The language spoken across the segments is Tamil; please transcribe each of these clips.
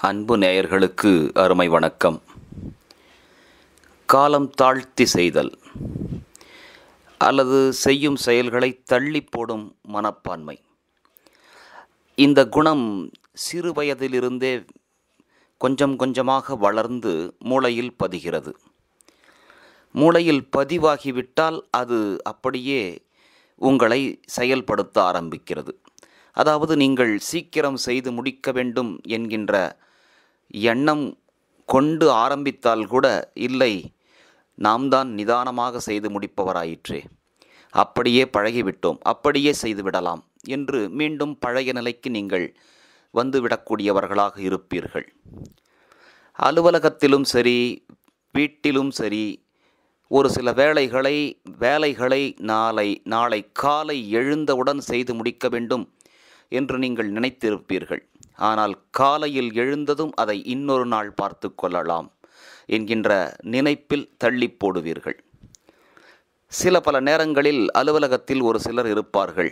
அன்பு நேயர்களுக்கு அருமை வணக்கம். காலம் தாழ்த்தி செய்தல் அல்லது செய்யும் செயல்களை தள்ளி போடும் மனப்பான்மை. இந்த குணம் சிறு வயதிலிருந்தே கொஞ்சம் கொஞ்சமாக வளர்ந்து மூளையில் பதிகிறது. மூளையில் பதிவாகிவிட்டால் அது அப்படியே உங்களை செயல்படுத்த ஆரம்பிக்கிறது. அதாவது நீங்கள் சீக்கிரம் செய்து முடிக்க வேண்டும் என்கின்ற எண்ணம் கொண்டு ஆரம்பித்தால் கூட இல்லை நாம் தான் நிதானமாக செய்து முடிப்பவராயிற்றே. அப்படியே பழகிவிட்டோம் அப்படியே செய்து விடலாம் என்று மீண்டும் பழைய நிலைக்கு நீங்கள் வந்துவிடக்கூடியவர்களாக இருப்பீர்கள். அலுவலகத்திலும் சரி வீட்டிலும் சரி ஒரு சில வேலைகளை வேலைகளை நாளை நாளை காலை எழுந்தவுடன் செய்து முடிக்க வேண்டும் என்று நீங்கள் நினைத்திருப்பீர்கள். ஆனால் காலையில் எழுந்ததும் அதை இன்னொரு நாள் பார்த்து கொள்ளலாம் என்கின்ற நினைப்பில் தள்ளி போடுவீர்கள். சில பல நேரங்களில் அலுவலகத்தில் ஒரு சிலர் இருப்பார்கள்.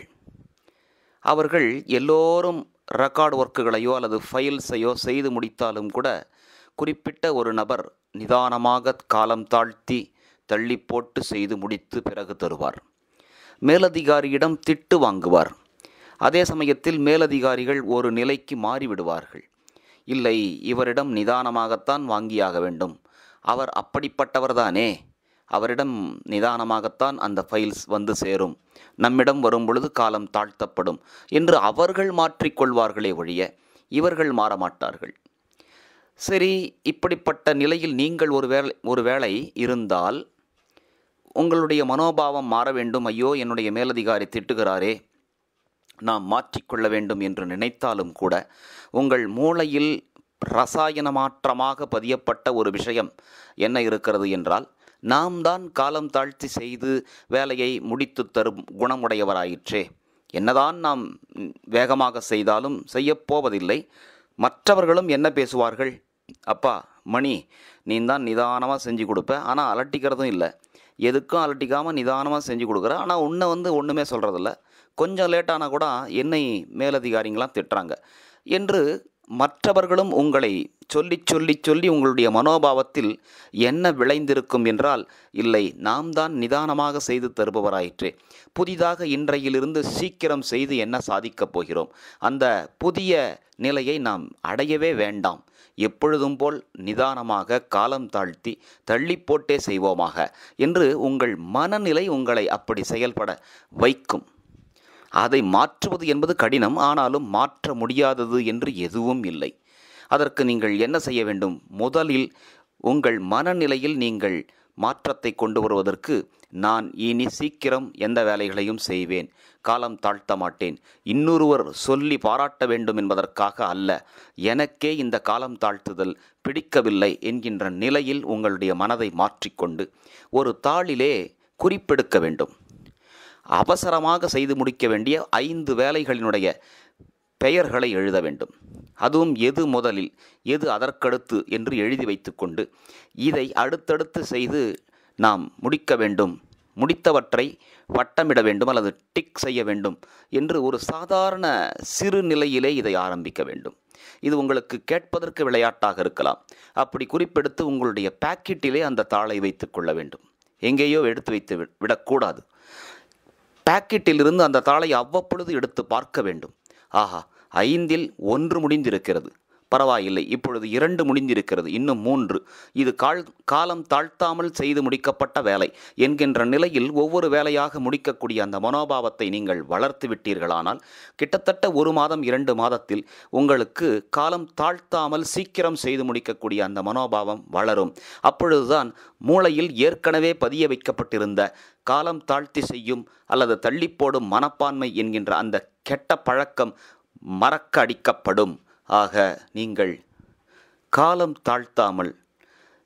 அவர்கள் எல்லோரும் ரெக்கார்டு ஒர்க்குகளையோ அல்லது ஃபைல்ஸையோ செய்து முடித்தாலும் கூட குறிப்பிட்ட ஒரு நபர் நிதானமாக காலம் தாழ்த்தி தள்ளி போட்டு செய்து முடித்து பிறகு தருவார். மேலதிகாரியிடம் திட்டு வாங்குவார். அதே சமயத்தில் மேலதிகாரிகள் ஒரு நிலைக்கு மாறிவிடுவார்கள். இல்லை இவரிடம் நிதானமாகத்தான் வாங்கியாக வேண்டும். அவர் அப்படிப்பட்டவர்தானே? அவரிடம் நிதானமாகத்தான் அந்த ஃபைல்ஸ் வந்து சேரும். நம்மிடம் வரும் பொழுது காலம் தாழ்த்தப்படும் என்று அவர்கள் மாற்றிக்கொள்வார்களே ஒழிய இவர்கள் மாறமாட்டார்கள். சரி இப்படிப்பட்ட நிலையில் நீங்கள் ஒரு வேலை ஒரு வேளை இருந்தால் உங்களுடைய மனோபாவம் மாற வேண்டும். ஐயோ என்னுடைய மேலதிகாரி திட்டுகிறாரே. நாம் மாற்றிக்கொள்ள வேண்டும் என்று நினைத்தாலும் கூட உங்கள் மூளையில் ரசாயன மாற்றமாக பதியப்பட்ட ஒரு விஷயம் என்ன இருக்கிறது என்றால் நாம் தான் காலம் தாழ்த்தி செய்து வேலையை முடித்து தரும் குணமுடையவராயிற்றே. என்னதான் நாம் வேகமாக செய்தாலும் செய்யப்போவதில்லை மற்றவர்களும் என்ன பேசுவார்கள்? அப்பா மணி நீ தான் நிதானமாக செஞ்சு கொடுப்ப. ஆனால் அலட்டிக்கிறதும் இல்லை. எதுக்கும் அலட்டிக்காமல் நிதானமாக செஞ்சு கொடுக்குற. ஆனால் உன்னை வந்து ஒன்றுமே சொல்கிறதில்ல கொஞ்சம் லேட்டானால் கூட என்னை மேலதிகாரிங்களாம் திட்டுறாங்க. என்று மற்றவர்களும் உங்களை சொல்லி சொல்லி சொல்லி உங்களுடைய மனோபாவத்தில் என்ன விளைந்திருக்கும் என்றால் இல்லை நாம் தான் நிதானமாக செய்து தருபவராயிற்று. புதிதாக இன்றையிலிருந்து சீக்கிரம் செய்து என்ன சாதிக்கப் போகிறோம்? அந்த புதிய நிலையை நாம் அடையவே வேண்டாம். எப்பொழுதும் போல் நிதானமாக காலம் தாழ்த்தி தள்ளி போட்டே செய்வோமாக என்று உங்கள் மனநிலை உங்களை அப்படி செயல்பட வைக்கும். அதை மாற்றுவது என்பது கடினம் ஆனாலும் மாற்ற முடியாதது என்று எதுவும் இல்லை. அதற்கு நீங்கள் என்ன செய்ய வேண்டும்? முதலில் உங்கள் மனநிலையில் நீங்கள் மாற்றத்தை கொண்டு வருவதற்கு நான் இனி சீக்கிரம் எந்த வேலைகளையும் செய்வேன். காலம் தாழ்த்த மாட்டேன். இன்னொருவர் சொல்லி பாராட்ட வேண்டும் என்பதற்காக அல்ல. எனக்கே இந்த காலம் தாழ்த்துதல் பிடிக்கவில்லை என்கின்ற நிலையில் உங்களுடைய மனதை மாற்றிக்கொண்டு ஒரு தாளிலே குறிப்பெடுக்க வேண்டும். அவசரமாக செய்து முடிக்க வேண்டிய ஐந்து வேலைகளினுடைய பெயர்களை எழுத வேண்டும். அதுவும் எது முதலில் எது அதற்கடுத்து என்று எழுதி வைத்துக்கொண்டு இதை அடுத்தடுத்து செய்து நாம் முடிக்க வேண்டும். முடித்தவற்றை வட்டமிட வேண்டும் அல்லது டிக் செய்ய வேண்டும் என்று ஒரு சாதாரண சிறு நிலையிலே இதை ஆரம்பிக்க வேண்டும். இது உங்களுக்கு கேட்பதற்கு விளையாட்டாக இருக்கலாம். அப்படி குறிப்பெடுத்து உங்களுடைய பாக்கெட்டிலே அந்த தாளை வைத்துக்கொள்ள வேண்டும். எங்கேயோ எடுத்து வைத்து விடக்கூடாது. பாக்கெட்டிலிருந்து அந்த தாளை அவ்வப்பொழுது எடுத்து பார்க்க வேண்டும். ஆஹா ஐந்தில் ஒன்று முடிந்திருக்கிறது. பரவாயில்லை. இப்பொழுது இரண்டு முடிந்திருக்கிறது. இன்னும் மூன்று. இது கால் காலம் தாழ்த்தாமல் செய்து முடிக்கப்பட்ட வேலை. என்கின்ற நிலையில் ஒவ்வொரு வேலையாக முடிக்கக்கூடிய அந்த மனோபாவத்தை நீங்கள் வளர்த்து விட்டீர்களானால் கிட்டத்தட்ட ஒரு மாதம் இரண்டு மாதத்தில் உங்களுக்கு காலம் தாழ்த்தாமல் சீக்கிரம் செய்து முடிக்கக்கூடிய அந்த மனோபாவம் வளரும். அப்பொழுதுதான் மூளையில் ஏற்கனவே பதிய வைக்கப்பட்டிருந்த காலம் தாழ்த்தி செய்யும் அல்லது தள்ளிப்போடும் மனப்பான்மை என்கின்ற அந்த கெட்ட பழக்கம் மறக்க அடிக்கப்படும். ஆக நீங்கள் காலம் தாழ்த்தாமல்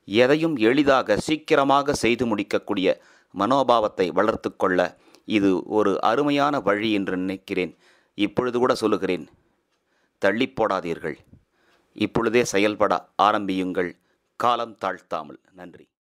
எதையும் எளிதாக சீக்கிரமாக செய்து முடிக்கக்கூடிய மனோபாவத்தை வளர்த்து கொள்ள இது ஒரு அருமையான வழி என்று நினைக்கிறேன். இப்பொழுது கூட சொல்லுகிறேன் தள்ளி போடாதீர்கள். இப்பொழுதே செயல்பட ஆரம்பியுங்கள். காலம் தாழ்த்தாமல். நன்றி.